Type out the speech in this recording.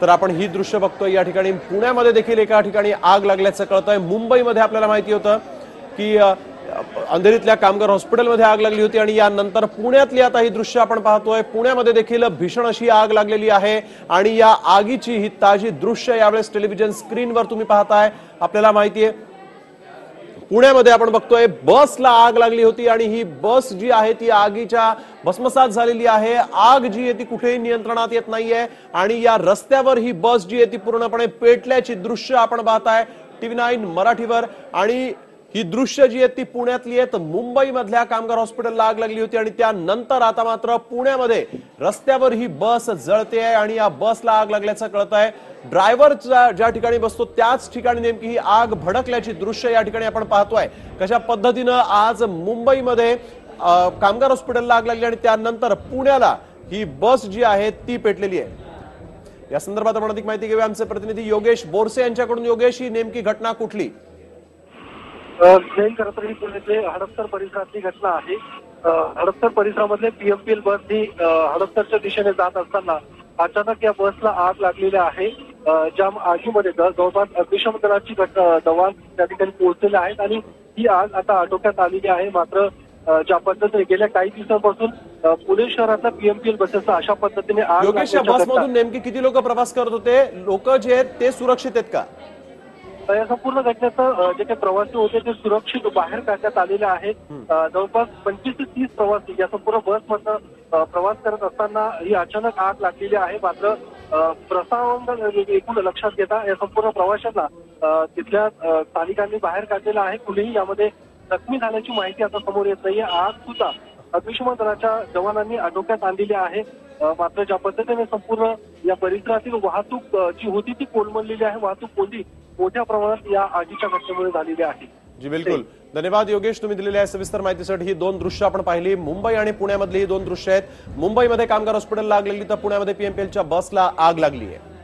तर आपण ही दृश्य बघतोय. या ठिकाणी पुण्यामध्ये देखील एका ठिकाणी आग लागल्याचं कळतंय. मुंबईमध्ये आपल्याला माहिती होतं की अंधेरीतल्या कामगार हॉस्पिटलमध्ये आग लागली होती आणि यानंतर पुण्यातली आता ही दृश्य आपण पाहतोय. पुण्यामध्ये देखील भीषण अशी आग लागलेली आहे आणि या आगीची ही ताजी दृश्य यावेळेस टेलिव्हिजन स्क्रीनवर तुम्ही पाहताय. आपल्याला माहिती आहे पुण्यामध्ये आपण बघतोय बसला आग लागली होती आणि ही बस जी आहे ती आगीच्या भस्मसात झालेली आहे. आग जी आहे ती कुठेही नियंत्रणात येत नाहीये आणि या रस्त्यावर ही बस जी आहे ती पूर्णपणे पेटल्याची दृश्य आपण पाहताय. टीव्ही नाईन मराठीवर आणि ही दृश्य जी आहेत ती पुण्यातली आहेत मुंबईमधल्या कामगार हॉस्पिटलला आग लागली होती आणि त्यानंतर आता मात्र पुण्यामध्ये रस्त्यावर ही बस जळते आहे आणि या बसला आग लागल्याचं कळत आहे. ड्रायव्हर ज्या ठिकाणी बसतो त्याच ठिकाणी नेमकी ही आग भडकल्याची दृश्य या ठिकाणी आपण पाहतोय. कशा पद्धतीनं आज मुंबईमध्ये कामगार हॉस्पिटलला आग लागली आणि त्यानंतर पुण्याला ही बस जी आहे ती पेटलेली आहे. या संदर्भात आपण अधिक माहिती घेऊया. आमचे प्रतिनिधी योगेश बोरसे यांच्याकडून. योगेश ही नेमकी घटना कुठली? जैन ही पुण्यातले हडपसर परिसरातली घटना आहे. हडपसर परिसरामधले पीएमपीएल बस ही हडपसरच्या दिशेने जात असताना अचानक या बसला आग लागलेली आहे. ज्या आगीमध्ये जवळपास अग्निशमन दलाची जवान त्या ठिकाणी पोहोचलेले आहेत आणि ही आग आता आटोक्यात आलेली आहे. मात्र ज्या पद्धतीने गेल्या काही दिवसांपासून पुणे शहरातल्या पीएमपीएल बसेसला अशा पद्धतीने आग बसमधून नेमकी किती लोक प्रवास करत होते? लोक जे आहेत ते सुरक्षित आहेत का? या संपूर्ण घटनेचं जे काही प्रवासी होते ते सुरक्षित बाहेर काढण्यात आलेले आहेत. जवळपास पंचवीस ते तीस प्रवासी या संपूर्ण बसमधनं प्रवास करत असताना ही अचानक आग लागलेली आहे. मात्र अ, प्रसावंग एकूण लक्षात घेता या संपूर्ण प्रवाशांना तिथल्या स्थानिकांनी बाहेर काढलेलं आहे. कुणीही यामध्ये जखमी झाल्याची माहिती आता समोर येत नाहीये. आग सुद्धा अग्निशमन दलाच्या जवानांनी आटोक्यात आणलेली आहे. मात्र ज्या पद्धतीने संपूर्ण या परिसरातील वाहतूक जी होती ती कोलमडलेली आहे. वाहतूक कोंडी मोठ्या प्रमाणात या आगीच्या घटनेमुळे झालेली आहे. जी बिलकुल. धन्यवाद योगेश तुम्ही दिलेल्या आहे सविस्तर माहितीसाठी ही दोन दृश्य आपण पाहिली. मुंबई आणि पुण्यामधली ही दोन दृश्य आहेत. मुंबईमध्ये कामगार हॉस्पिटल लागलेली तर पुण्यामध्ये पीएमपीएलच्या बसला आग लागली आहे.